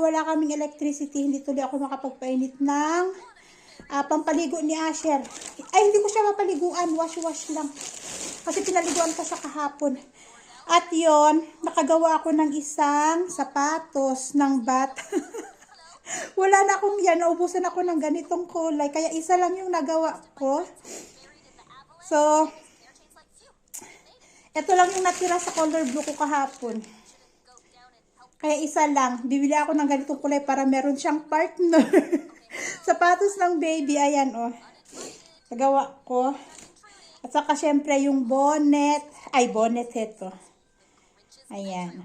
wala kaming electricity, hindi tuloy ako makapagpainit ng ah, pampaligo ni Asher. Ay, hindi ko siya mapaliguan, wash-wash lang. Kasi pinaliguan ko siya kahapon. At yon nakagawa ako ng isang sapatos ng bat. Wala na akong yan, naubusan ako ng ganitong kulay. Kaya isa lang yung nagawa ko. So, ito lang yung natira sa color blue ko kahapon. Kaya isa lang. Bibili ako ng ganitong kulay para meron siyang partner. Sapatos ng baby. Ayan, oh. Nagawa ko. At saka, syempre, yung bonnet. Ay, bonnet ito. Ayan.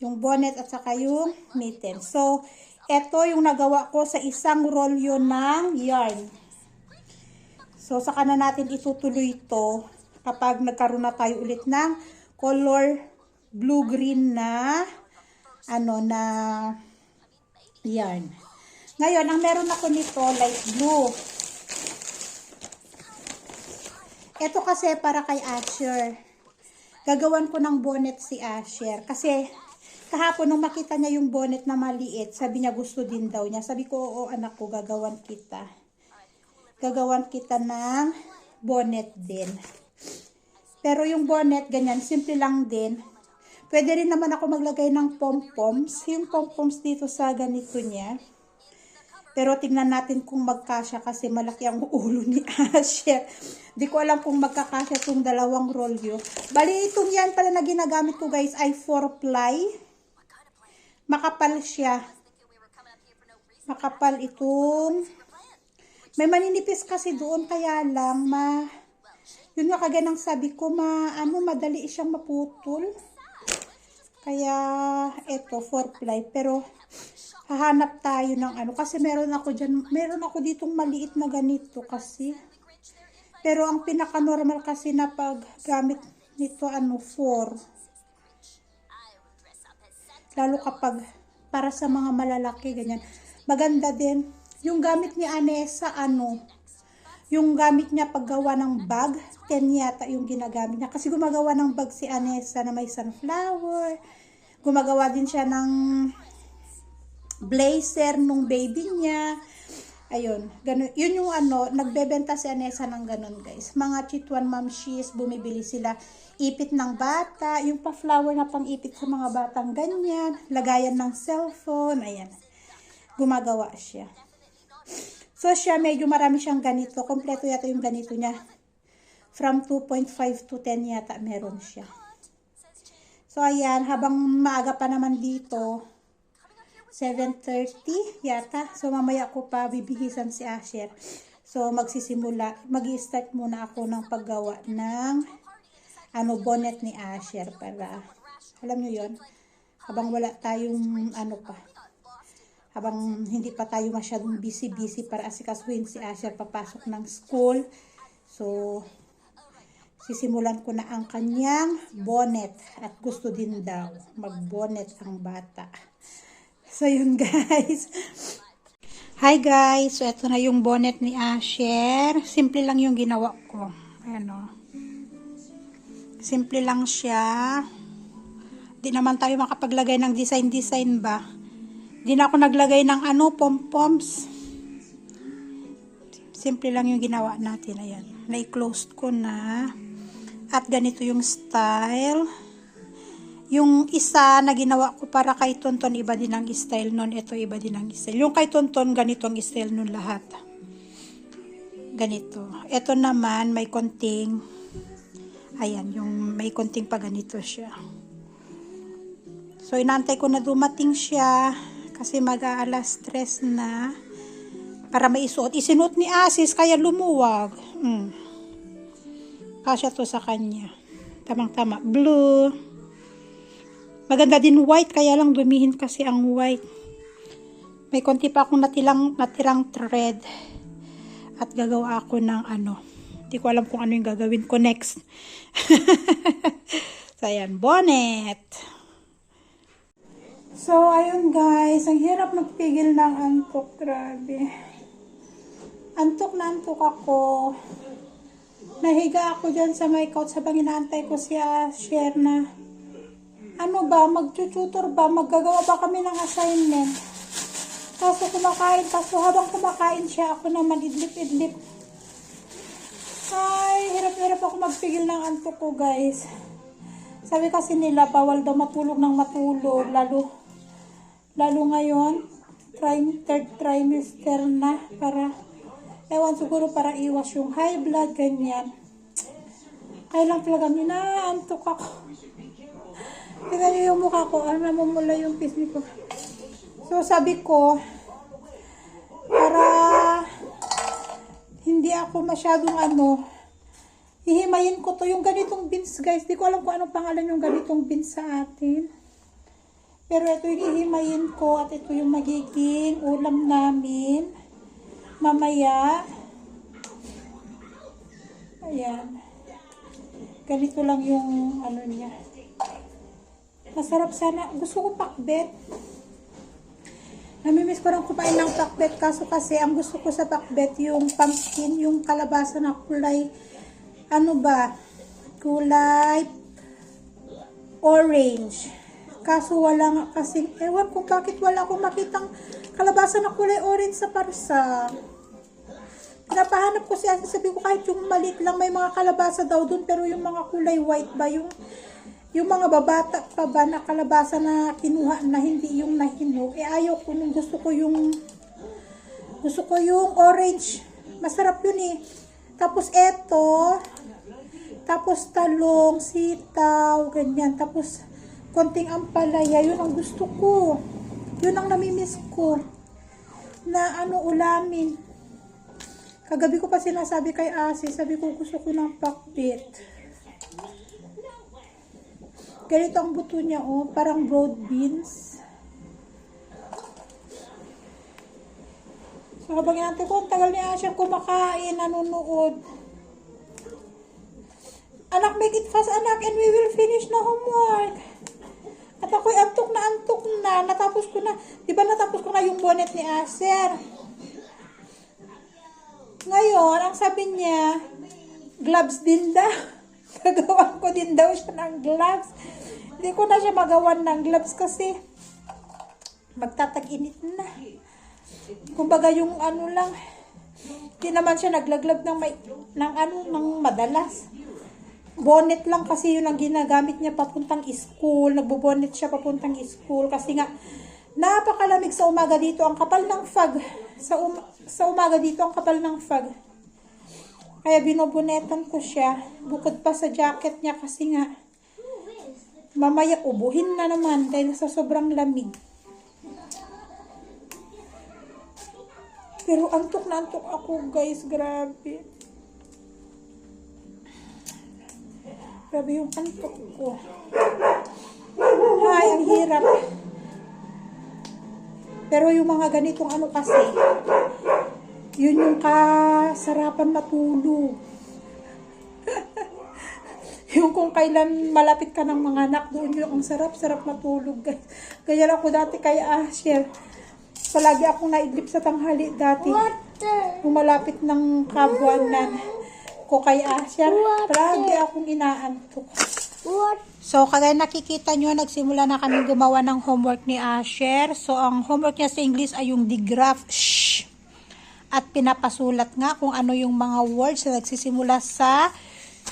Yung bonnet at saka yung mitten. So, ito yung nagawa ko sa isang rolyo ng yarn. So, saka na natin itutuloy ito kapag nagkaroon na tayo ulit ng color blue-green na ano na yarn. Ngayon, ang meron ako nito light blue. Ito kasi para kay Asher. Gagawan ko ng bonnet si Asher. Kasi kahapon nung makita niya yung bonnet na maliit, sabi niya gusto din daw niya. Sabi ko, oo anak ko, gagawan kita. Gagawan kita ng bonnet din. Pero yung bonnet, ganyan, simple lang din. Pwede rin naman ako maglagay ng pom-poms. Yung pom-poms dito sa ganito niya. Pero tingnan natin kung magkasya kasi malaki ang ulo ni Asher. Di ko alam kung magkakasya itong dalawang rolyo. Bali, itong yan pala na ginagamit ko guys ay 4 ply. Makapal siya. Makapal itong... May maninipis kasi doon kaya lang ma... Yun nga kaganang sabi ko, ma, ano, madali siyang maputol. Kaya, eto, 4 ply. Pero, hahanap tayo ng ano. Kasi meron ako dyan, meron ako ditong maliit na ganito kasi. Pero ang pinaka-normal kasi na paggamit nito, ano, 4. Lalo kapag para sa mga malalaki, ganyan. Maganda din. Yung gamit ni Anessa, ano, yung gamit niya paggawa ng bag, 10 yata yung ginagamit niya. Kasi gumagawa ng bag si Anessa na may sunflower. Gumagawa din siya ng blazer nung baby niya. Ayun, ganun. Yun yung ano, nagbebenta si Anessa ng ganun, guys. Mga chituan mamshis, bumibili sila ipit ng bata, yung pa-flower na pang-ipit sa mga batang ganyan, lagayan ng cellphone, ayan. Gumagawa siya. So siya, medyo marami siyang ganito. Kompleto yata yung ganito niya. From 2.5 to 10 yata meron siya. So ayan, habang maaga pa naman dito, 7.30 yata. So mamaya ko pa bibihisan si Asher. So magsisimula, mag start muna ako ng paggawa ng ano bonnet ni Asher para alam nyo yon habang wala tayong ano pa habang hindi pa tayo masyadong busy-busy para asikasuhin si Asher papasok ng school. So, sisimulan ko na ang kanyang bonnet at gusto din daw mag-bonnet ang bata. So, yun guys. Hi guys! So, ito na yung bonnet ni Asher. Simple lang yung ginawa ko. Ayan o. Simple lang siya. Di naman tayo makapaglagay ng design-design ba? Di na ako naglagay ng ano, pom-poms. Simple lang yung ginawa natin. Ayan. Na-closed ko na. At ganito yung style. Yung isa na ginawa ko para kay Tonton, iba din ang style nun. Ito, iba din ang style. Yung kay Tonton, ganito ang style nun lahat. Ganito. Ito naman, may konting, ayan, yung may konting pa ganito siya. So, inantay ko na dumating siya kasi mag-aalas stress na para maisuot. Isinuot ni Asis kaya lumuwag. Mm. Kasya to sa kanya. Tamang-tama. Blue. Maganda din white kaya lang dumihin kasi ang white. May konti pa akong natilang, natirang thread. At gagawa ako ng ano. Hindi ko alam kung ano yung gagawin ko next. so, ayan. Bonnet. So, ayun guys, ang hirap magpigil ng antok, grabe. Antok na antok ako. Nahiga ako dyan sa may couch habang inaantay ko siya share na ano ba, mag-tutor ba, maggagawa ba kami ng assignment. Kaso kumakain, kaso habang kumakain siya, ako naman idlip-idlip. Ay, hirap-hirap ako magpigil ng antok ko, guys. Sabi kasi nila, bawal daw matulog ng matulog, lalo, lalo ngayon, third trimester na, para, ewan siguro para iwas yung high blood, ganyan. Kaya lang talaga, minaantok ako. Tingnan niyo yung mukha ko, ano namumula yung pisngi ko. So, sabi ko, para hindi ako masyadong ano, hihimayin ko to yung ganitong beans guys. Di ko alam kung anong pangalan yung ganitong beans sa atin. Pero ito yung hihimayin ko at ito yung magiging ulam namin. Mamaya. Ayan. Ganito lang yung ano niya. Masarap sana. Gusto ko pakbet. Namimiss ko rin kumain ng pakbet kaso kasi ang gusto ko sa pakbet yung pumpkin, yung kalabasa na kulay ano ba? Kulay orange. Kaso wala nga kasi, ewan kung bakit wala akong makitang kalabasa na kulay orange sa parsa. Pinapahanap ko siya, sabi ko kahit yung maliit lang may mga kalabasa daw dun, pero yung mga kulay white ba, yung yung mga babata pa ba na kalabasa na kinuha na hindi yung nahinog, eh ayaw ko nung gusto ko yung gusto ko yung orange. Masarap yun eh. Tapos eto, tapos talong, sitaw, ganyan. Tapos konting ampalaya, yun ang gusto ko. Yun ang namimiss ko. Na ano, ulamin. Kagabi ko pa sinasabi kay Asi, sabi ko gusto ko ng pakbit. Ganito ang buto niya, oh. Parang broad beans. So, habang inaantay ko, ang tagal niya siyang kumakain, nanonood. Anak, make it fast, anak, and we will finish na homework. At ako'y antok na antok na. Natapos ko na. Di ba natapos ko na yung bonnet ni Aser? Ngayon, ang sabi niya, gloves din daw. Gagawan ko din daw siya ng gloves. Hindi ko na siya magawan ng gloves kasi magtatag-init na. Kumbaga yung ano lang, hindi naman siya naglaglab ng, may, ng ano, ng madalas. Bonnet lang kasi yun ang ginagamit niya papuntang school. Nagbo-bonnet siya papuntang school kasi nga napakalamig sa umaga dito. Ang kapal ng fog. Sa, um- sa umaga dito, ang kapal ng fog. Kaya binobonetan ko siya. Bukod pa sa jacket niya kasi nga mamaya ubuhin na naman dahil sa sobrang lamig. Pero antok na antok ako guys, grabe. Grabe yung antok ko. Ay, ang hirap. Pero yung mga ganitong ano kasi, yun yung kasarapan matulog. yung kung kailan malapit ka ng mga anak, doon yung ang sarap-sarap matulog. lang ako dati kay Asher. Palagi akong naidlip sa tanghali dati. Kung malapit ng kabuanan ko kay Asher, palagi akong inaantok. What? So, kagaya nakikita nyo, nagsimula na kami gumawa ng homework ni Asher. So, ang homework niya sa English ay yung digraph. Shh! At pinapasulat nga kung ano yung mga words na nagsisimula sa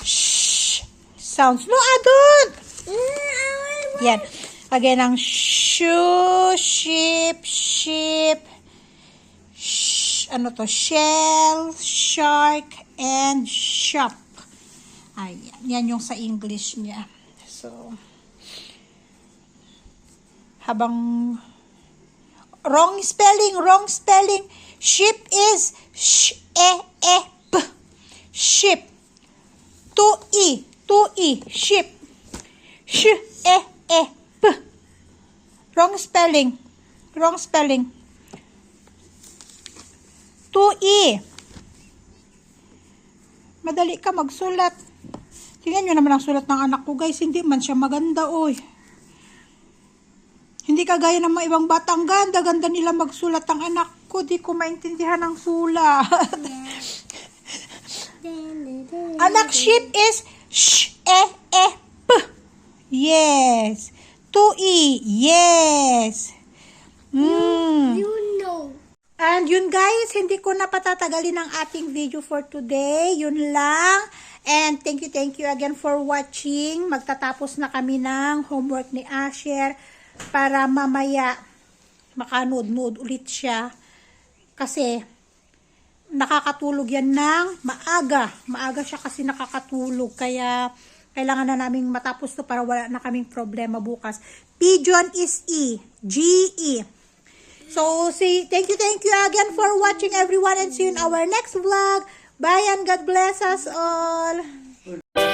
shh sounds. No, adon! Yan. Again, ang shoe, sheep, sheep, sh ano to, shell, shark, and shop. Ayan. Yan yung sa English niya. So, habang wrong spelling, wrong spelling. Ship is sh e e p. Ship. Two e, two e, ship. Sh e e p. Wrong spelling. Wrong spelling. Two e. Madali ka magsulat. Tingnan nyo naman ang sulat ng anak ko guys. Hindi man siya maganda oy. Hindi kagaya ng mga ibang bata. Ang ganda-ganda nila magsulat ang anak ko. Di ko maintindihan ang sulat. anak sheep is sh, e, e, p. Yes. 2E. Yes. Mm. And yun guys, hindi ko na patatagalin ang ating video for today. Yun lang. And thank you, thank you again for watching. Magtatapos na kami ng homework ni Asher para mamaya makanood-nood ulit siya. Kasi nakakatulog yan ng maaga. Maaga siya kasi nakakatulog. Kaya kailangan na naming matapos to para wala na kaming problema bukas. Pigeon is E. G-E. So, see, thank you, thank you again for watching everyone and see you in our next vlog. Bye and God bless us all.